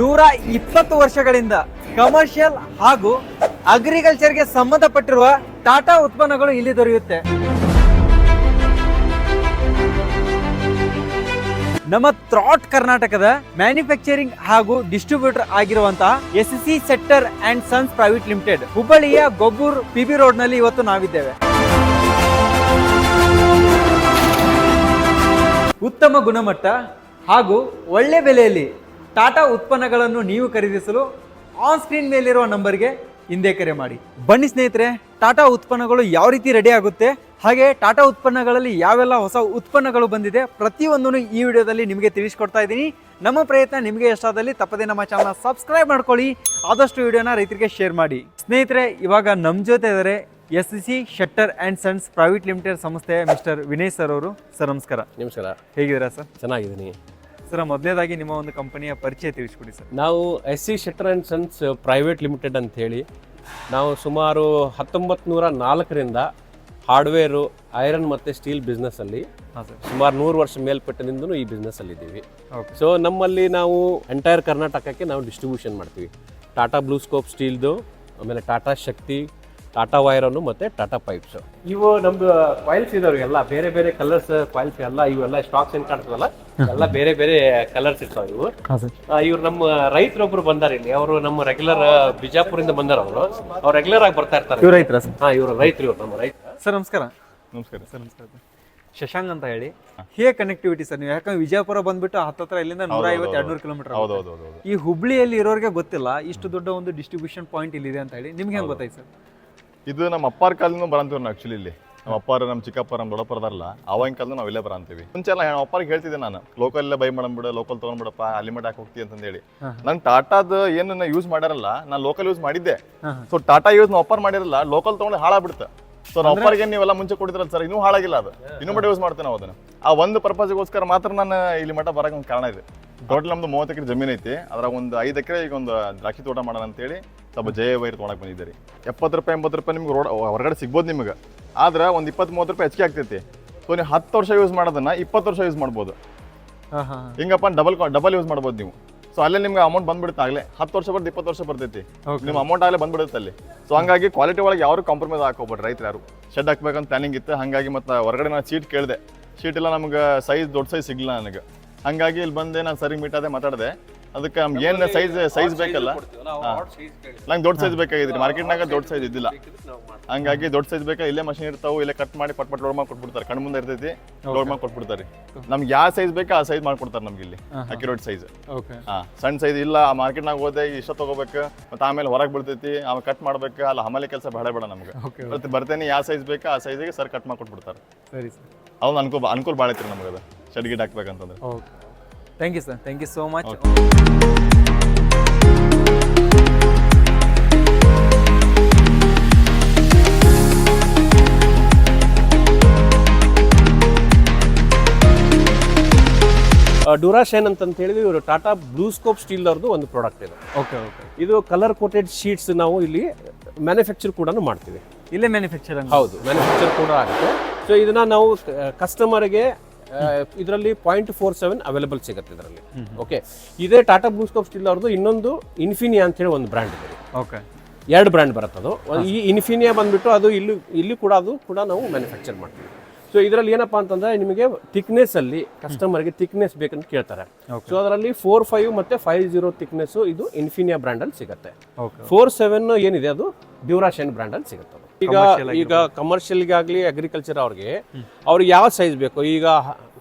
ನೂರ ಇಪ್ಪತ್ತು ವರ್ಷಗಳಿಂದ ಕಮರ್ಷಿಯಲ್ ಹಾಗೂ ಅಗ್ರಿಕಲ್ಚರ್ಗೆ ಸಂಬಂಧಪಟ್ಟಿರುವ ಟಾಟಾ ಉತ್ಪನ್ನಗಳು ಇಲ್ಲಿ ದೊರೆಯುತ್ತೆ. ನಮ್ಮ ಥ್ರಾಟ್ ಕರ್ನಾಟಕದ ಮ್ಯಾನುಫ್ಯಾಕ್ಚರಿಂಗ್ ಹಾಗೂ ಡಿಸ್ಟ್ರಿಬ್ಯೂಟರ್ ಆಗಿರುವಂತಹ S C sector and sons private limited ಹುಬ್ಬಳ್ಳಿಯ ಗೊಬ್ಬೂರ್ ಪಿ ಬಿ ರೋಡ್ನಲ್ಲಿ ಇವತ್ತು ನಾವಿದ್ದೇವೆ. ಉತ್ತಮ ಗುಣಮಟ್ಟ ಹಾಗೂ ಒಳ್ಳೆ ಬೆಲೆಯಲ್ಲಿ ಟಾಟಾ ಉತ್ಪನ್ನಗಳನ್ನು ನೀವು ಖರೀದಿಸಲು ಆನ್ ಸ್ಕ್ರೀನ್ ಮೇಲಿರುವ ನಂಬರ್ಗೆ ಹಿಂದೆ ಕರೆ ಮಾಡಿ. ಬನ್ನಿ ಸ್ನೇಹಿತರೆ ಟಾಟಾ ಉತ್ಪನ್ನಗಳು ಯಾವ ರೀತಿ ರೆಡಿ ಆಗುತ್ತೆ? ಹಾಗೆ ಟಾಟಾ ಉತ್ಪನ್ನಗಳಲ್ಲಿ ಯಾವೆಲ್ಲ ಹೊಸ ಉತ್ಪನ್ನಗಳು ಬಂದಿದೆ ಪ್ರತಿಯೊಂದನ್ನು ಈ ವಿಡಿಯೋದಲ್ಲಿ ನಿಮಗೆ ತಿಳಿಸ್ಕೊಡ್ತಾ ಇದ್ದೀನಿ. ನಮ್ಮ ಪ್ರಯತ್ನ ನಿಮಗೆ ಎಷ್ಟಾದಲ್ಲಿ ತಪ್ಪದೆ ನಮ್ಮ ಚಾನಲ್ ಸಬ್ಸ್ಕ್ರೈಬ್ ಮಾಡ್ಕೊಳ್ಳಿ. ಆದಷ್ಟು ವಿಡಿಯೋನ ರೈತರಿಗೆ ಶೇರ್ ಮಾಡಿ. ಸ್ನೇಹಿತರೆ ಇವಾಗ ನಮ್ಮ ಜೊತೆ ಇದ್ದಾರೆ S C Shettar and sons private limited ಸಂಸ್ಥೆಯ ಮಿಸ್ಟರ್ ವಿನಯ್ ಸರ್ ಅವರು. ಸರ್ ನಮಸ್ಕಾರ. ನಮಸ್ಕಾರ. ಹೇಗಿದ್ದೀರಾ ಸರ್ ಚೆನ್ನಾಗಿದ್ದೀನಿ. ಸರ್ ಮೊದಲೇದಾಗಿ ನಿಮ್ಮ ಒಂದು ಕಂಪನಿಯ ಪರಿಚಯ ತಿಳಿಸ್ಕೊಡಿ ಸರ್. ನಾವು S C Shettar and sons private limited ಅಂತ ಹೇಳಿ ನಾವು ಸುಮಾರು ಹತ್ತೊಂಬತ್ತು ನೂರ ನಾಲ್ಕರಿಂದ ಹಾರ್ಡ್ವೇರು ಐರನ್ ಮತ್ತು ಸ್ಟೀಲ್ ಬಿಸ್ನೆಸ್ಸಲ್ಲಿ ಸುಮಾರು ನೂರು ವರ್ಷ ಮೇಲ್ಪಟ್ಟಿನಿಂದನೂ ಈ ಬಿಸ್ನೆಸ್ಸಲ್ಲಿದ್ದೀವಿ. ಓಕೆ. ಸೊ ನಮ್ಮಲ್ಲಿ ನಾವು ಎಂಟೈರ್ ಕರ್ನಾಟಕಕ್ಕೆ ನಾವು ಡಿಸ್ಟ್ರಿಬ್ಯೂಷನ್ ಮಾಡ್ತೀವಿ. ಟಾಟಾ ಬ್ಲೂಸ್ಕೋಪ್ ಸ್ಟೀಲ್ದು ಆಮೇಲೆ ಟಾಟಾ ಶಕ್ತಿ ಟಾಟಾ ವೈರನ್ನು ಮತ್ತು ಟಾಟಾ ಪೈಪ್ಸ್. ಇವು ನಮ್ದು ಕಾಯಿಲ್ಸ್ ಇದಾವೆ ಎಲ್ಲ ಬೇರೆ ಬೇರೆ ಕಲರ್ಸ್ ಕಾಯಿಲ್ಸ್ ಎಲ್ಲ ಇವೆಲ್ಲ ಸ್ಟಾಕ್ಸ್ ಏನ್ ಕಾಣ್ತದಲ್ಲ ಎಲ್ಲ ಬೇರೆ ಬೇರೆ ಕಲರ್ಸ್ ಇರ್ತಾವ ಇವು. ಇವ್ರು ನಮ್ಮ ರೈತರೊಬ್ರು ಬಂದಾರ ಇಲ್ಲಿ ಅವರು ನಮ್ಮ ರೆಗ್ಯುಲರ್ ಬಿಜಾಪುರಿಂದ ಬಂದಾರ ಅವರು. ಅವ್ರು ರೆಗ್ಯುಲರ್ ಆಗಿ ಬರ್ತಾ ಇರ್ತಾರೆ. ಇವ್ರು ರೈತರ ಸರ್? ಹಾ ಇವರು ರೈತರು ಇವ್ರು ನಮ್ಮ ರೈತ ಸರ್ ನಮಸ್ಕಾರ. ನಮಸ್ಕಾರ ಸರ್ ನಮಸ್ಕಾರ. ಶಶಾಂಕ್ ಅಂತ ಹೇಳಿ. ಹೇ. ಕನೆಕ್ಟಿವಿಟಿ ಸರ್ ನೀವು? ಯಾಕಂದ್ರೆ ವಿಜಯಪುರ ಬಂದ್ಬಿಟ್ಟು ಹತ್ತತ್ರ ಇಲ್ಲಿಂದ ನೂರ ಐವತ್ತು ಎರಡು ನೂರು ಕಿಲೋಮೀಟರ್ ಹೌದು ಹೌದು ಹೌದು ಹೌದು ಈ ಹುಬ್ಳಿಯಲ್ಲಿ ಇರೋರಿಗೆ ಗೊತ್ತಿಲ್ಲ ಇಷ್ಟು ದೊಡ್ಡ ಒಂದು ಡಿಸ್ಟ್ರಿಬ್ಯೂಷನ್ ಪಾಯಿಂಟ್ ಇಲ್ಲಿದೆ ಅಂತ ಹೇಳಿ. ನಿಮ್ಗೆ ಹೆಂಗ್ ಗೊತ್ತಾಯ್ತು ಸರ್? ಇದು ನಮ್ಮ ಅಪ್ಪಾರ ಕಾಲದಿಂದ ಬರಂತೀವಿ ನಾವು ಆಕ್ಚುಲಿ ಇಲ್ಲಿ. ನಮ್ಮ ಅಪ್ಪಾರ ನಮ್ಮ ಚಿಕ್ಕಪ್ಪ ನಮ್ಮ ದೊಡ್ಡಪ್ಪ ಅದಾರಲ್ಲ ಅವಾಗಿನ ಕಾಲದ ನಾವು ಇಲ್ಲೇ ಬರಂತೀವಿ. ಮುಂಚೆ ಎಲ್ಲ ನಮ್ಮ ಅಪ್ಪಾರಿಗೆ ಹೇಳ್ತಿದ್ದೆ ನಾನು ಲೋಕಲ್ ಬೈ ಮಾಡಂಬಿಡ ಲೋಕಲ್ ತೊಗೊಂಡ್ಬಿಡಪ್ಪ ಅಲ್ಲಿ ಮಟ್ಟ ಹೋಗ್ತಿ ಅಂತಂದೇಳಿ ನಂಗೆ ಟಾಟಾದ ಏನು ಯೂಸ್ ಮಾಡ್ಯಾರಲ್ಲ ನಾನು ಲೋಕಲ್ ಯೂಸ್ ಮಾಡಿದ್ದೆ. ಸೊ ಟಾಟಾ ಯೂಸ್ ನಾವು ಅಪ್ಪಾರ ಮಾಡಿರಲ್ಲ ಲೋಕಲ್ ತೊಗೊಂಡು ಹಾಳಾಗ್ಬಿಡ್ತು. ಸೊ ನಮ್ಮ ಅಪ್ಪರಿಗೆ ನೀವೆಲ್ಲ ಮುಂಚೆ ಕೊಟ್ಟಿದ್ರಲ್ಲ ಸರ್ ಇನ್ನೂ ಹಾಳಾಗಿಲ್ಲ ಅದು. ಇನ್ನೂ ಮಟ್ಟ ಯೂಸ್ ಮಾಡ್ತೇನೆ ನಾವು ಅದನ್ನ. ಆ ಒಂದು ಪರ್ಪಸ್ಗೋಸ್ಕರ ಮಾತ್ರ ನಾನು ಇಲ್ಲಿ ಮಟ್ಟ ಬರೋಕೆ ಒಂದು ಕಾರಣ ಇದೆ. ಟೋಟಲ್ ನಮ್ದು ಮೂವತ್ತು ಎಕರೆ ಜಮೀನು ಐತಿ. ಅದ್ರಾಗ ಒಂದು ಐದು ಎಕರೆ ಈಗ ಒಂದು ದ್ರಾಕ್ಷಿ ತೋಟ ಮಾಡೋಣ ಅಂತೇಳಿ ಸ್ವಲ್ಪ ಜಯ ವೈರ್ ತೊಗೊಳಕ್ ಬಂದಿದ್ದೀರಿ. ಎಪ್ಪತ್ತು ರೂಪಾಯಿ ಎಂಬತ್ತು ರೂಪಾಯಿ ನಿಮ್ಗೆ ರೋಡ್ ಹೊರಗಡೆ ಸಿಗ್ಬೋದು ನಿಮಗೆ. ಆದ್ರೆ ಒಂದು ಇಪ್ಪತ್ತು ಮೂವತ್ತು ರೂಪಾಯಿ ಹೆಚ್ಚಿಗೆ ಆಗ್ತೈತಿ. ಸೊ ನೀವು ಹತ್ತು ವರ್ಷ ಯೂಸ್ ಮಾಡೋದನ್ನ ಇಪ್ಪತ್ತು ವರ್ಷ ಯೂಸ್ ಮಾಡ್ಬೋದು. ಹಿಂಗಪ್ಪ ಡಬಲ್ ಡಬಲ್ ಯೂಸ್ ಮಾಡ್ಬೋದು ನೀವು. ಸೊ ಅಲ್ಲೇ ನಿಮ್ಗೆ ಅಮೌಂಟ್ ಬಂದ್ಬಿಡುತ್ತೆ ಆಗಲೇ. ಹತ್ತು ವರ್ಷ ಬರ್ದು ಇಪ್ಪತ್ತು ವರ್ಷ ಬರ್ತೈತಿ. ನಿಮ್ಮ ಅಮೌಂಟ್ ಆಗಲೇ ಬಂದ್ಬಿಡುತ್ತೆ ಅಲ್ಲಿ. ಸೊ ಹಂಗಾಗಿ ಕ್ವಾಲಿಟಿ ಒಳಗೆ ಯಾರು ಕಾಂಪ್ರಮೈಸ್ ಹಾಕೋಬೇಡ್ರಿ ರೈತರು ಯಾರು. ಶೆಡ್ ಹಾಕ್ಬೇಕಂತ ಪ್ಲಾನಿಂಗ್ ಇತ್ತು. ಹಾಗಾಗಿ ಮತ್ತೆ ಹೊರಗಡೆ ನಾನು ಸೀಟ್ ಕೇಳಿದೆ. ಸೀಟ್ ಎಲ್ಲ ನಮ್ಗೆ ಸೈಜ್ ದೊಡ್ಡ ಸೈಜ್ ಸಿಗಲಿಲ್ಲ ನನಗೆ. ಹಂಗಾಗಿ ಇಲ್ಲಿ ಬಂದೆ ನಾನು ಸರಿ ಮೀಟ್ ಆದೆ ಮಾತಾಡಿದೆ. ಅದಕ್ಕೆ ನಮ್ಗೆ ಏನು ಸೈಜ್ ಸೈಜ್ ಬೇಕಲ್ಲ? ನಂಗೆ ದೊಡ್ಡ ಸೈಜ್ ಬೇಕಾಗಿದ್ರಿ. ಮಾರ್ಕೆಟ್ನಾಗ ದೊಡ್ಡ ಸೈಜ್ ಇದ್ದಿಲ್ಲ. ಹಂಗಾಗಿ ದೊಡ್ಡ ಸೈಜ್ ಬೇಕಾ? ಇಲ್ಲೇ ಮಷಿನ್ ಇರ್ತಾವೆ ಇಲ್ಲೇ ಕಟ್ ಮಾಡಿ ಪಟ್ ಪಟ್ ಲೋಡ್ ಮಾಡಿ ಕೊಟ್ಬಿಡ್ತಾರೆ. ಕಣ್ಣು ಮುಂದೆ ಇರ್ತೈತಿ ಲೋಡ್ ಮಾಡಿ ಕೊಟ್ಬಿಡ್ತಾರೆ. ನಮ್ಗೆ ಯಾವ ಸೈಜ್ ಬೇಕಾ ಆ ಸೈಜ್ ಮಾಡ್ಕೊಡ್ತಾರೆ ನಮ್ಗೆ ಇಲ್ಲಿ ಅಕ್ಯುರೇಟ್ ಸೈಜ್ ಹಾ ಸಣ್ಣ ಸೈಜ್ ಇಲ್ಲ ಆ ಮಾರ್ಕೆಟ್ನಾಗ ಹೋದೆ ಇಷ್ಟ ತಗೋಬೇಕು ಮತ್ತೆ ಆಮೇಲೆ ಹೊರಗೆ ಬಿಡ್ತೈತಿ ಆಮೇಲೆ ಕಟ್ ಮಾಡ್ಬೇಕು ಅಲ್ಲ ಹಮಲೆ ಕೆಲಸ ಬೇಡ ಬೇಡ ನಮ್ಗೆ. ಮತ್ತೆ ಬರ್ತೇನೆ ಯಾವ ಸೈಜ್ ಬೇಕಾ ಆ ಸೈಜಿಗೆ ಸರ್ ಕಟ್ ಮಾಡ್ಕೊಟ್ಬಿಡ್ತಾರೆ ಸರಿ ಸರ್. ಅವ್ನು ಅನುಕೂಲ ಅನುಕೂಲ ಭಾಳ ಐತ್ರಿ ನಮ್ಗೆ ಅದು. ಶೆಡ್ ಗಿಡ್ ಹಾಕ್ಬೇಕಂತಂದ್ರೆ. Okay thank you sir thank you so much Durashine ಅಂತ ಹೇಳಿದ್ರೆ ಇವರು ಟಾಟಾ ಬ್ಲೂಸ್ಕೋಪ್ ಸ್ಟೀಲ್ ಅವ್ರದ್ದು ಒಂದು ಪ್ರಾಡಕ್ಟ್ ಇದೆ. ಓಕೆ ಓಕೆ ಇದು ಕಲರ್ ಕೋಟೆಡ್ ಶೀಟ್ಸ್ ನಾವು ಇಲ್ಲಿ ಮ್ಯಾನುಫ್ಯಾಕ್ಚರ್ ಕೂಡ ಮಾಡ್ತೀವಿ. ಇಲ್ಲೇ ಮ್ಯಾನುಫ್ಯಾಕ್ಚರ್ ಹೌದು ಮ್ಯಾನುಫ್ಯಾಕ್ಚರ್ ಕೂಡ ಆಗುತ್ತೆ. ಸೊ ಇದನ್ನ ನಾವು ಕಸ್ಟಮರ್ಗೆ ಇದರಲ್ಲಿ ಪಾಯಿಂಟ್ ಫೋರ್ ಸೆವೆನ್ ಅವೈಲೇಬಲ್ ಸಿಗುತ್ತೆ ಇದರಲ್ಲಿ. ಓಕೆ ಇದೇ ಟಾಟಾ ಬ್ಲೂಸ್ಕೋಪ್ ಸ್ಟಿಲ್ ಅವ್ರದ್ದು ಇನ್ನೊಂದು ಇನ್ಫಿನಿಯಾ ಅಂತ ಹೇಳಿ ಒಂದು ಬ್ರ್ಯಾಂಡ್ ಇದೆ. ಓಕೆ ಎರಡು ಬ್ರ್ಯಾಂಡ್ ಬರುತ್ತೆ ಅದು. ಈ ಇನ್ಫಿನಿಯಾ ಬಂದ್ಬಿಟ್ಟು ಅದು ಇಲ್ಲಿ ಇಲ್ಲಿ ಕೂಡ ಅದು ಕೂಡ ನಾವು ಮ್ಯಾನುಫ್ಯಾಕ್ಚರ್ ಮಾಡ್ತೀವಿ. ಸೊ ಇದರಲ್ಲಿ ಏನಪ್ಪ ಅಂತಂದ್ರೆ ನಿಮಗೆ thickness ಅಲ್ಲಿ ಕಸ್ಟಮರ್ಗೆ ಥಿಕ್ನೆಸ್ ಬೇಕಂತ ಕೇಳ್ತಾರೆ. ಸೊ ಅದರಲ್ಲಿ ಫೋರ್ ಫೈವ್ ಮತ್ತೆ ಫೈವ್ ಜೀರೋ ಥಿಕ್ನೆಸ್ ಇದು ಇನ್ಫಿನಿಯಾ ಬ್ರ್ಯಾಂಡ್ ಅಲ್ಲಿ ಸಿಗುತ್ತೆ. ಓಕೆ ಫೋರ್ ಸೆವೆನ್ ಏನಿದೆ ಅದು ಡ್ಯೂರಾಶನ್ ಬ್ರ್ಯಾಂಡ್ ಅಲ್ಲಿ ಸಿಗುತ್ತೆ. ಈಗ ಈಗ ಕಮರ್ಷಿಯಲ್ಗಾಗಲಿ ಅಗ್ರಿಕಲ್ಚರ್ ಅವ್ರಿಗೆ ಅವ್ರಿಗೆ ಯಾವ ಸೈಜ್ ಬೇಕು? ಈಗ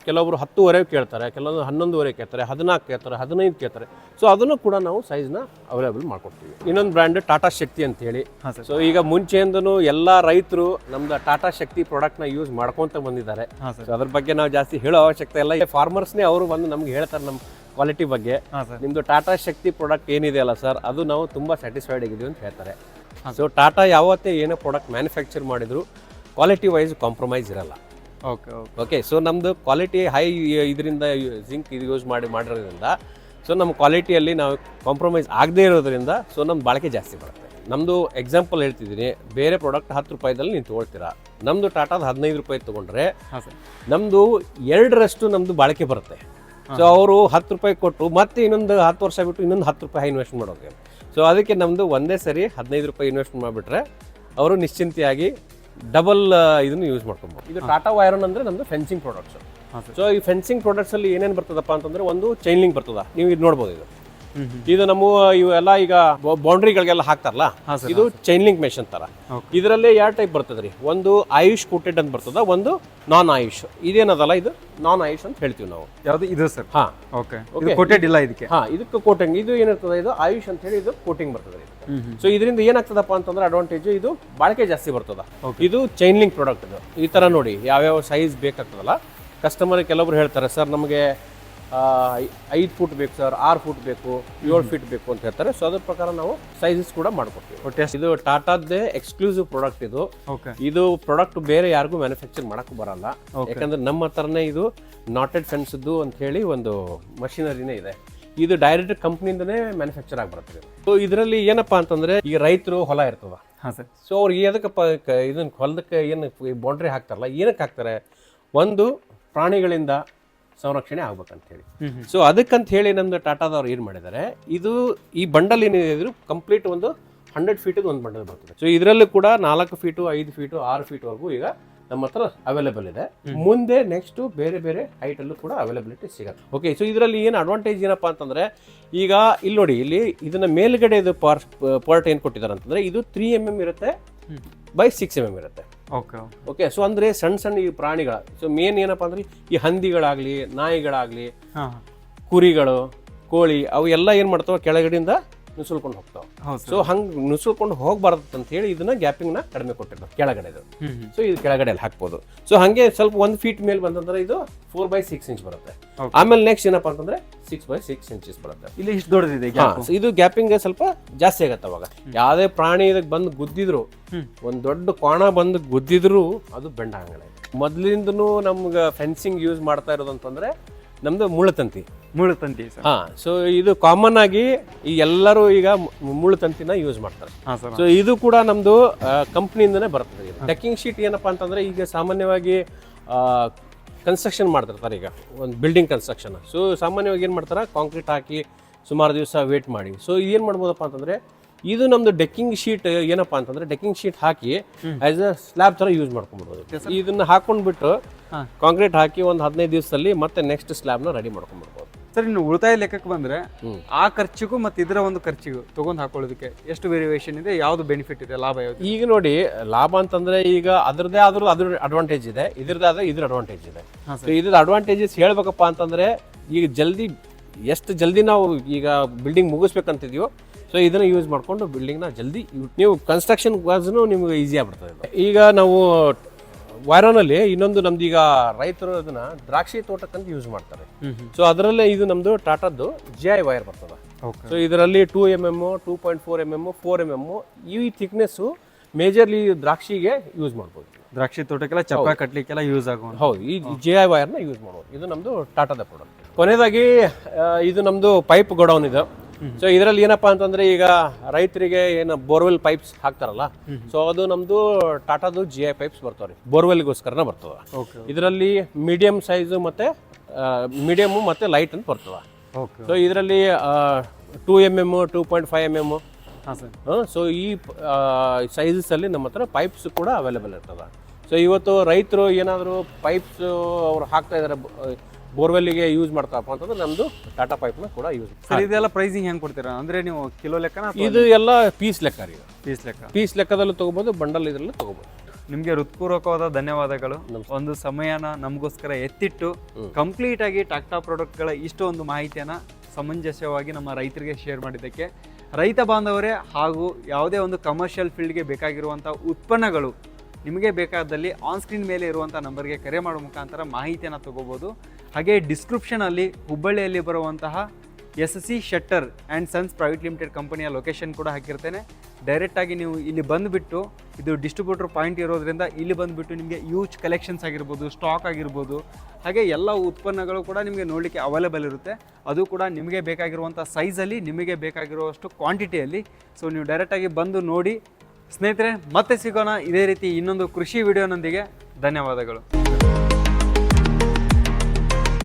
ಕೆಲವೊಬ್ರು ಹತ್ತುವರೆ ಕೇಳ್ತಾರೆ ಕೆಲವೊಂದು ಹನ್ನೊಂದುವರೆ ಕೇಳ್ತಾರೆ ಹದಿನಾಲ್ಕು ಕೇಳ್ತಾರೆ ಹದಿನೈದು ಕೇಳ್ತಾರೆ. ಸೊ ಅದನ್ನು ಕೂಡ ನಾವು ಸೈಜ್ನ ಅವೈಲೇಬಲ್ ಮಾಡ್ಕೊಡ್ತೀವಿ. ಇನ್ನೊಂದು ಬ್ರ್ಯಾಂಡ್ ಟಾಟಾ ಶಕ್ತಿ ಅಂತ ಹೇಳಿ ಸೊ ಈಗ ಮುಂಚೆಯಿಂದನೂ ಎಲ್ಲ ರೈತರು ನಮ್ದು ಟಾಟಾ ಶಕ್ತಿ ಪ್ರಾಡಕ್ಟ್ನ ಯೂಸ್ ಮಾಡ್ಕೊಂತ ಬಂದಿದ್ದಾರೆ. ಸೊ ಅದ್ರ ಬಗ್ಗೆ ನಾವು ಜಾಸ್ತಿ ಹೇಳೋ ಅವಶ್ಯಕತೆ ಇಲ್ಲ. ಫಾರ್ಮರ್ಸ್ನೇ ಅವರು ಬಂದು ನಮ್ಗೆ ಹೇಳ್ತಾರೆ ನಮ್ಮ ಕ್ವಾಲಿಟಿ ಬಗ್ಗೆ. ನಿಮ್ದು ನಿಮ್ಮದು ಟಾಟಾ ಶಕ್ತಿ ಪ್ರಾಡಕ್ಟ್ ಏನಿದೆ ಅಲ್ಲ ಸರ್ ಅದು ನಾವು ತುಂಬ ಸ್ಯಾಟಿಸ್ಫೈಡ್ ಆಗಿದ್ದೀವಿ ಅಂತ ಹೇಳ್ತಾರೆ. ಸೊ ಟಾಟಾ ಯಾವತ್ತೇ ಏನೋ ಪ್ರಾಡಕ್ಟ್ ಮ್ಯಾನುಫ್ಯಾಕ್ಚರ್ ಮಾಡಿದ್ರು ಕ್ವಾಲಿಟಿ ವೈಸ್ ಕಾಂಪ್ರಮೈಸ್ ಇರಲ್ಲ. ಓಕೆ ಓಕೆ ಓಕೆ ಸೊ ನಮ್ಮದು ಕ್ವಾಲಿಟಿ ಹೈ ಇದರಿಂದ ಜಿಂಕ್ ಇದು ಯೂಸ್ ಮಾಡಿ ಮಾಡಿರೋದ್ರಿಂದ ಸೊ ನಮ್ಮ ಕ್ವಾಲಿಟಿಯಲ್ಲಿ ನಾವು ಕಾಂಪ್ರಮೈಸ್ ಆಗದೇ ಇರೋದ್ರಿಂದ ಸೊ ನಮ್ಮ ಬಾಳಿಕೆ ಜಾಸ್ತಿ ಬರುತ್ತೆ. ನಮ್ಮದು ಎಕ್ಸಾಂಪಲ್ ಹೇಳ್ತಿದ್ದೀನಿ ಬೇರೆ ಪ್ರಾಡಕ್ಟ್ ಹತ್ತು ರೂಪಾಯಿದಲ್ಲಿ ನೀವು ತೊಗೊಳ್ತೀರಾ? ನಮ್ಮದು ಟಾಟಾದ ಹದಿನೈದು ರೂಪಾಯಿ ತೊಗೊಂಡ್ರೆ ನಮ್ಮದು ಎರಡರಷ್ಟು ನಮ್ಮದು ಬಾಳಿಕೆ ಬರುತ್ತೆ. ಸೊ ಅವರು ಹತ್ತು ರೂಪಾಯಿ ಕೊಟ್ಟು ಮತ್ತೆ ಇನ್ನೊಂದು ಹತ್ತು ವರ್ಷ ಬಿಟ್ಟು ಇನ್ನೊಂದು ಹತ್ತು ರೂಪಾಯಿ ಇನ್ವೆಸ್ಟ್ ಮಾಡೋಕೆ ಸೊ ಅದಕ್ಕೆ ನಮ್ಮದು ಒಂದೇ ಸರಿ ಹದಿನೈದು ರೂಪಾಯಿ ಇನ್ವೆಸ್ಟ್ ಮಾಡಿಬಿಟ್ರೆ ಅವರು ನಿಶ್ಚಿಂತೆಯಾಗಿ ಡಬಲ್ ಇದನ್ನು ಯೂಸ್ ಮಾಡ್ಕೊಬೋದು. ಇದು ಟಾಟಾ ವೈರನ್ ಅಂದರೆ ನಮ್ಮದು ಫೆನ್ಸಿಂಗ್ ಪ್ರಾಡಕ್ಟ್ಸ್ ಸೊ ಈ ಫೆನ್ಸಿಂಗ್ ಪ್ರಾಡಕ್ಟ್ಸಲ್ಲಿ ಏನೇನು ಬರ್ತದಪ್ಪ ಅಂತಂದ್ರೆ ಒಂದು ಚೈನ್ ಲಿಂಕ್ ಬರ್ತದ. ನೀವು ಇದು ನೋಡ್ಬೋದು ಇದು. ಇದು ನಮ್ಮ ಇವೆಲ್ಲ ಈಗ ಬೌಂಡ್ರಿಗಳಿಗೆಲ್ಲ ಹಾಕ್ತಾರಲ್ಲ? ಇದು ಚೈನ್ ಲಿಂಕ್ ಮೆಷಿನ್ ತರ ಇದರಲ್ಲಿ ಎರಡು ಟೈಪ್ ಬರ್ತದ್ರಿ. ಒಂದು ಆಯುಷ್ ಕೋಟೆಡ್ ಅಂತ ಬರ್ತದ ಒಂದು ನಾನ್ ಆಯುಷ್ ಇದೇನದಲ್ಲ ಇದು? ನಾನ್ ಆಯುಷ್ ಅಂತ ಹೇಳ್ತೀವಿ ನಾವು. ಯಾವುದು ಇದು ಸರ್? ಹಾ. ಓಕೆ. ಕೊಟೆಡ್ ಇಲ್ಲ ಇದಕ್ಕೆ? ಹಾ ಇದಕ್ಕೆ ಕೋಟಿಂಗ್ ಇದು ಏನಿರ್ತದೆ? ಇದು ಆಯುಷ್ ಅಂತ ಹೇಳಿ ಇದು ಕೋಟಿಂಗ್ ಬರ್ತದೆ. ಸೊ ಇದರಿಂದ ಏನಾಗ್ತದಪ್ಪ ಅಂತಂದ್ರೆ ಅಡ್ವಾಂಟೇಜ್ ಇದು ಬಾಳಿಕೆ ಜಾಸ್ತಿ ಬರ್ತದ. ಇದು ಚೈನ್ ಲಿಂಕ್ ಪ್ರಾಡಕ್ಟ್ ಇದು. ಈ ತರ ನೋಡಿ ಯಾವ್ಯಾವ ಸೈಜ್ ಬೇಕಾಗ್ತದಲ್ಲ? ಕಸ್ಟಮರ್ ಕೆಲವೊಬ್ರು ಹೇಳ್ತಾರೆ ಸರ್ ನಮಗೆ ಐದು ಫುಟ್ ಬೇಕು ಸರ್ ಆರು ಫುಟ್ ಬೇಕು ಏಳು ಫೀಟ್ ಬೇಕು ಅಂತ ಹೇಳ್ತಾರೆ. ಸೊ ಅದ್ರ ಪ್ರಕಾರ ನಾವು ಸೈಜಸ್ ಕೂಡ ಮಾಡ್ಕೊಡ್ತೀವಿ. ಇದು ಟಾಟಾದ್ದೇ ಎಕ್ಸ್ಕ್ಲೂಸಿವ್ ಪ್ರಾಡಕ್ಟ್ ಇದು. ಓಕೆ ಇದು ಪ್ರಾಡಕ್ಟ್ ಬೇರೆ ಯಾರಿಗೂ ಮ್ಯಾನುಫ್ಯಾಕ್ಚರ್ ಮಾಡಕ್ ಬರಲ್ಲ. ಯಾಕಂದ್ರೆ ನಮ್ಮ ಹತ್ರನೇ ಇದು ನಾಟೆಡ್ ಫೆನ್ಸ್ದು ಅಂತ ಹೇಳಿ ಒಂದು ಮಷಿನರಿನೇ ಇದೆ. ಇದು ಡೈರೆಕ್ಟ್ ಕಂಪ್ನಿಯಿಂದನೇ ಮ್ಯಾನುಫ್ಯಾಕ್ಚರ್ ಆಗಿ ಬರ್ತದೆ. ಸೊ ಇದರಲ್ಲಿ ಏನಪ್ಪಾ ಅಂತಂದ್ರೆ ಈ ರೈತರು ಹೊಲ ಇರ್ತದ. ಸೊ ಅವ್ರಿಗೆ ಎದಕ್ಕಪ್ಪ ಇದನ್ನ ಹೊಲದಕ್ಕೆ ಏನು ಬೌಂಡ್ರಿ ಹಾಕ್ತಾರಲ್ಲ ಏನಕ್ಕೆ ಹಾಕ್ತಾರೆ? ಒಂದು ಪ್ರಾಣಿಗಳಿಂದ ಸಂರಕ್ಷಣೆ ಆಗ್ಬೇಕಂತ ಹೇಳಿ ಹ್ಮ್ ಹ್ಮ್. ಸೊ ಅದಕ್ಕಂತ ಹೇಳಿ ನಮ್ದು ಟಾಟಾದವ್ರು ಏನು ಮಾಡಿದ್ದಾರೆ ಇದು ಈ ಬಂಡಲ್ ಏನಿದ್ರು ಕಂಪ್ಲೀಟ್ ಒಂದು ಹಂಡ್ರೆಡ್ ಫೀಟ್ ಒಂದು ಬಂಡಲ್ ಬರ್ತದೆ. ಸೊ ಇದರಲ್ಲೂ ಕೂಡ ನಾಲ್ಕು ಫೀಟು ಐದು ಫೀಟು ಆರು ಫೀಟ್ವರೆಗೂ ಈಗ ನಮ್ಮ ಹತ್ರ ಅವೈಲೇಬಲ್ ಇದೆ. ಮುಂದೆ ನೆಕ್ಸ್ಟ್ ಬೇರೆ ಬೇರೆ ಹೈಟ್ ಅಲ್ಲೂ ಕೂಡ ಅವೈಲಬಿಲಿಟಿ ಸಿಗುತ್ತೆ. ಓಕೆ ಸೊ ಇದರಲ್ಲಿ ಏನು ಅಡ್ವಾಂಟೇಜ್ ಏನಪ್ಪ ಅಂತಂದ್ರೆ ಈಗ ಇಲ್ಲಿ ನೋಡಿ ಇಲ್ಲಿ ಇದನ್ನ ಮೇಲ್ಗಡೆ ಇದು ಪಾರ್ಟ್ ಪಾರ್ಟ್ ಏನು ಕೊಟ್ಟಿದ್ದಾರೆ ಅಂತಂದ್ರೆ ಇದು ತ್ರೀ ಎಂ ಎಂ ಇರುತ್ತೆ. ಬೈ ಸಿಕ್ಸ್ ಎಂ ಎಂ ಇರುತ್ತೆ. ಓಕೆ ಓಕೆ ಸೊ ಅಂದ್ರೆ ಸಣ್ಣ ಸಣ್ಣ ಈ ಪ್ರಾಣಿಗಳ ಸೊ ಮೇನ್ ಏನಪ್ಪ ಅಂದ್ರೆ ಈ ಹಂದಿಗಳಾಗ್ಲಿ ನಾಯಿಗಳಾಗ್ಲಿ ಕುರಿಗಳು ಕೋಳಿ ಅವು ಎಲ್ಲ ಏನು ಮಾಡ್ತಾವ? ಕೆಳಗಡೆಯಿಂದ ನುಸುಳ್ಕೊಂಡು ಹೋಗ್ತಾವೆ. ಸೊ ಹಂಗ್ ನುಸುಳ್ಕೊಂಡು ಹೋಗ್ಬಾರ್ದು ಅಂತ ಹೇಳಿ ಇದನ್ನ ಗ್ಯಾಪಿಂಗ್ನ ಕಡಿಮೆ ಕೊಟ್ಟಿದ್ದಾರೆ ಕೆಳಗಡೆದು. ಸೊ ಇದು ಕೆಳಗಡೆ ಅಲ್ಲಿ ಹಾಕ್ಬೋದು. ಸೊ ಹಂಗೆ ಸ್ವಲ್ಪ ಒಂದ್ ಫೀಟ್ ಮೇಲೆ ಬಂತಂದ್ರೆ ಇದು ಫೋರ್ ಬೈ ಸಿಕ್ಸ್ ಇಂಚ್ ಬರುತ್ತೆ. ಆಮೇಲೆ ನೆಕ್ಸ್ಟ್ ಏನಪ್ಪ ಅಂತಂದ್ರೆ ಸಿಕ್ಸ್ ಬೈ ಸಿಕ್ಸ್ ಇಂಚಸ್ ಬರುತ್ತೆ. ಇಲ್ಲಿ ಇಷ್ಟು ದೊಡ್ಡದಿದೆ ಇದು ಗ್ಯಾಪಿಂಗ್ ಸ್ವಲ್ಪ ಜಾಸ್ತಿ ಆಗತ್ತೆ ಅವಾಗ. ಯಾವುದೇ ಪ್ರಾಣಿ ಇದಕ್ಕೆ ಬಂದು ಗುದ್ದಿದ್ರು ಒಂದು ದೊಡ್ಡ ಕೋಣ ಬಂದು ಗುದ್ದಿದ್ರು ಅದು ಬೆಂಡ ಆಗಲ್ಲ ಮೊದ್ಲಿಂದನೂ ನಮ್ಗೆ ಫೆನ್ಸಿಂಗ್ ಯೂಸ್ ಮಾಡ್ತಾ ಇರೋದಂತಂದ್ರೆ ನಮ್ದು ಮುಳ್ಳತಂತಿ ಮುಳ್ಳು ತಂತಿ ಸರ್. ಹಾ ಸೊ ಇದು ಕಾಮನ್ ಆಗಿ ಈ ಎಲ್ಲರೂ ಈಗ ಮು- ಮುಳ್ಳುತಂತಿನ ಯೂಸ್ ಮಾಡ್ತಾರೆ. ಹಾಂ ಸರ್ ಸೊ ಇದು ಕೂಡ ನಮ್ದು ಕಂಪ್ನಿಯಿಂದನೇ ಬರ್ತದೆ ಡೆಕ್ಕಿಂಗ್ ಟೆಕ್ಕಿಂಗ್ ಶೀಟ್ ಏನಪ್ಪಾ ಅಂತಂದ್ರೆ ಈಗ ಸಾಮಾನ್ಯವಾಗಿ ಕನ್ಸ್ಟ್ರಕ್ಷನ್ ಮಾಡ್ತಿರ್ತಾರೆ ಈಗ. ಒಂದು ಬಿಲ್ಡಿಂಗ್ ಕನ್ಸ್ಟ್ರಕ್ಷನ್ ಸೊ ಸಾಮಾನ್ಯವಾಗಿ ಏನು ಮಾಡ್ತಾರೆ? ಕಾಂಕ್ರೀಟ್ ಹಾಕಿ ಸುಮಾರು ದಿವಸ ವೇಟ್ ಮಾಡಿ. ಸೊ ಏನು ಮಾಡ್ಬೋದಪ್ಪ ಅಂತಂದ್ರೆ ಇದು ನಮ್ದು ಡೆಕ್ಕಿಂಗ್ ಶೀಟ್ ಏನಪ್ಪಾ ಅಂತಂದ್ರೆ ಡೆಕ್ಕಿಂಗ್ ಶೀಟ್ ಹಾಕಿ ಆಸ್ ಅ ಸ್ಲ್ಯಾಬ್ ತರ ಯೂಸ್ ಮಾಡ್ಕೊಂಡ್ಬಿಡ್ಬೋದು. ಇದನ್ನ ಹಾಕೊಂಡ್ಬಿಟ್ಟು ಹಾ. ಕಾಂಕ್ರೀಟ್ ಹಾಕಿ ಒಂದು ಹದಿನೈದು ದಿವಸದಲ್ಲಿ ಮತ್ತೆ ನೆಕ್ಸ್ಟ್ ಸ್ಲ್ಯಾಬ್ನ ರೆಡಿ ಮಾಡ್ಕೊಂಡ್ಬಿಡ್ಬೋದು. ಸರ್ ಇನ್ನು ಉಳಿತಾಯ ಲೆಕ್ಕಕ್ಕೆ ಬಂದ್ರೆ ಆ ಖರ್ಚಿಗೂ ಮತ್ತು ಇದರ ಒಂದು ಖರ್ಚಿಗೂ ತಗೊಂಡ್ ಹಾಕೊಳ್ಳೋದಕ್ಕೆ ಎಷ್ಟು ವೇರಿಯೇಷನ್ ಇದೆ ಯಾವ್ದು ಬೆನಿಫಿಟ್ ಇದೆ ಲಾಭ ಯಾವ್ದು? ಈಗ ನೋಡಿ ಲಾಭ ಅಂತಂದ್ರೆ ಈಗ ಅದರದೇ ಆದ್ರೂ ಅದ್ರ ಅಡ್ವಾಂಟೇಜ್ ಇದೆ ಇದ್ರದ್ದೇ ಆದ್ರೆ ಇದ್ರ ಅಡ್ವಾಂಟೇಜ್ ಇದೆ. ಸೊ ಇದ್ರ ಅಡ್ವಾಂಟೇಜಸ್ ಹೇಳ್ಬೇಕಪ್ಪ ಅಂತಂದ್ರೆ ಈಗ ಜಲ್ದಿ ಎಷ್ಟು ಜಲ್ದಿ ನಾವು ಈಗ ಬಿಲ್ಡಿಂಗ್ ಮುಗಿಸ್ಬೇಕಂತಿದ್ಯೋ ಸೊ ಇದನ್ನ ಯೂಸ್ ಮಾಡ್ಕೊಂಡು ಬಿಲ್ಡಿಂಗ್ನ ಜಲ್ದಿ ನೀವು ಕನ್ಸ್ಟ್ರಕ್ಷನ್ ವಾಸ್ನು ನಿಮ್ಗೆ ಈಸಿ ಆಗ್ಬಿಡ್ತದೆ. ಈಗ ನಾವು ವೈರಾನಲ್ಲಿ ಇನ್ನೊಂದು ನಮ್ದು ಈಗ ರೈತರು ಅದನ್ನ ದ್ರಾಕ್ಷಿ ತೋಟಕ್ಕಂತ ಯೂಸ್ ಮಾಡ್ತಾರೆ. ಸೊ ಅದರಲ್ಲೇ ಇದು ನಮ್ದು ಟಾಟಾದ್ದು ಜಿ ಐ ವೈರ್ ಬರ್ತದೆ. ಸೊ ಇದರಲ್ಲಿ two M M two point four M M four M M ಈ ಥಿಕ್ನೆಸ್ಸು ಮೇಜರ್ಲಿ ದ್ರಾಕ್ಷಿಗೆ ಯೂಸ್ ಮಾಡ್ಬೋದು. ದ್ರಾಕ್ಷಿ ತೋಟಕ್ಕೆಲ್ಲ ಚಪ್ಪ ಕಟ್ಲಿಕ್ಕೆಲ್ಲ ಯೂಸ್ ಆಗುವ ಹೌದು ಈ ಜಿ ಐ ವೈರ್ನ ಯೂಸ್ ಮಾಡ್ಬೋದು. ಇದು ನಮ್ಮದು ಟಾಟಾದ ಪ್ರಾಡಕ್ಟ್ ಕೊನೆಯದಾಗಿ ಇದು ನಮ್ಮದು ಪೈಪ್ ಗೋಡೌನ್ ಇದು. ಸೊ ಇದರಲ್ಲಿ ಏನಪ್ಪಾ ಅಂತಂದ್ರೆ ಈಗ ರೈತರಿಗೆ ಏನು ಬೋರ್ವೆಲ್ ಪೈಪ್ಸ್ ಹಾಕ್ತಾರಲ್ಲ ಸೊ ಅದು ನಮ್ದು ಟಾಟಾದು ಜಿ ಐ ಪೈಪ್ಸ್ ಬರ್ತಾವ್ರಿ. ಬೋರ್ವೆಲ್ಗೋಸ್ಕರನ ಬರ್ತದ ಇದರಲ್ಲಿ ಮೀಡಿಯಂ ಸೈಜು ಮತ್ತೆ ಮೀಡಿಯಮು ಮತ್ತೆ ಲೈಟ್ ಅಂತ ಬರ್ತದ ಸೊ ಇದರಲ್ಲಿ two M M two point five M M so ಈ ಸೈಜಸ್ ಅಲ್ಲಿ ನಮ್ಮ ಹತ್ರ ಪೈಪ್ಸ್ ಕೂಡ ಅವೈಲೇಬಲ್ ಇರ್ತದ. ಸೊ ಇವತ್ತು ರೈತರು ಏನಾದರೂ ಪೈಪ್ಸ್ ಅವ್ರು ಹಾಕ್ತಾ ಇದ್ದಾರೆ ಬೋರ್ವೆಲ್ಗೆ ಯೂಸ್ ಮಾಡ್ತಾರಪ್ಪ ಅಂತಂದ್ರೆ ನಮ್ದು ಟಾಟಾ ಪೈಪ್ನ ಕೂಡ ಯೂಸ್ ಸರ್ ಇದೆಲ್ಲ ಪ್ರೈಸಿಂಗ್ ಹೆಂಗ್ ಕೊಡ್ತೀರಾ? ಅಂದ್ರೆ ನೀವು ಕಿಲೋ ಲೆಕ್ಕನ ಇದು ಎಲ್ಲ ಪೀಸ್ ಲೆಕ್ಕ ರೀ ಪೀಸ್ ಲೆಕ್ಕ. ಪೀಸ್ ಲೆಕ್ಕದಲ್ಲೂ ತಗೋಬಹುದು ಬಂಡಲ್ ಇದರಲ್ಲೂ ತಗೋಬಹುದು ನಿಮಗೆ ಹೃತ್ಪೂರ್ವಕವಾದ ಧನ್ಯವಾದಗಳು. ಒಂದು ಸಮಯನ ನಮಗೋಸ್ಕರ ಎತ್ತಿಟ್ಟು ಕಂಪ್ಲೀಟ್ ಆಗಿ ಟಾಕ್ಟಾ ಪ್ರಾಡಕ್ಟ್ಗಳ ಇಷ್ಟು ಒಂದು ಮಾಹಿತಿಯನ್ನ ಸಮಂಜಸವಾಗಿ ನಮ್ಮ ರೈತರಿಗೆ ಶೇರ್ ಮಾಡಿದ್ದಕ್ಕೆ ರೈತ ಬಾಂಧವರೇ ಹಾಗೂ ಯಾವುದೇ ಒಂದು ಕಮರ್ಷಿಯಲ್ ಫೀಲ್ಡ್ಗೆ ಬೇಕಾಗಿರುವಂಥ ಉತ್ಪನ್ನಗಳು ನಿಮಗೆ ಬೇಕಾದಲ್ಲಿ ಆನ್ ಸ್ಕ್ರೀನ್ ಮೇಲೆ ಇರುವಂಥ ನಂಬರ್ಗೆ ಕರೆ ಮಾಡೋ ಮುಖಾಂತರ ಮಾಹಿತಿಯನ್ನು ತಗೋಬೋದು. ಹಾಗೆ ಡಿಸ್ಕ್ರಿಪ್ಷನಲ್ಲಿ ಹುಬ್ಬಳ್ಳಿಯಲ್ಲಿ ಬರುವಂತಹ S C Shettar and sons private limited ಕಂಪನಿಯ ಲೊಕೇಶನ್ ಕೂಡ ಹಾಕಿರ್ತೇನೆ. ಡೈರೆಕ್ಟಾಗಿ ನೀವು ಇಲ್ಲಿ ಬಂದುಬಿಟ್ಟು ಇದು ಡಿಸ್ಟ್ರಿಬ್ಯೂಟರ್ ಪಾಯಿಂಟ್ ಇರೋದ್ರಿಂದ ಇಲ್ಲಿ ಬಂದುಬಿಟ್ಟು ನಿಮಗೆ ಯೂಜ್ ಕಲೆಕ್ಷನ್ಸ್ ಆಗಿರ್ಬೋದು ಸ್ಟಾಕ್ ಆಗಿರ್ಬೋದು, ಹಾಗೆ ಎಲ್ಲ ಉತ್ಪನ್ನಗಳು ಕೂಡ ನಿಮಗೆ ನೋಡಲಿಕ್ಕೆ ಅವೈಲೇಬಲ್ ಇರುತ್ತೆ. ಅದು ಕೂಡ ನಿಮಗೆ ಬೇಕಾಗಿರುವಂಥ ಸೈಜಲ್ಲಿ ನಿಮಗೆ ಬೇಕಾಗಿರುವಷ್ಟು ಕ್ವಾಂಟಿಟಿಯಲ್ಲಿ ಸೊ ನೀವು ಡೈರೆಕ್ಟಾಗಿ ಬಂದು ನೋಡಿ, ಸ್ನೇಹಿತರೆ, ಮತ್ತೆ ಸಿಗೋಣ ಇದೇ ರೀತಿ ಇನ್ನೊಂದು ಕೃಷಿ ವಿಡಿಯೋನೊಂದಿಗೆ ಧನ್ಯವಾದಗಳು.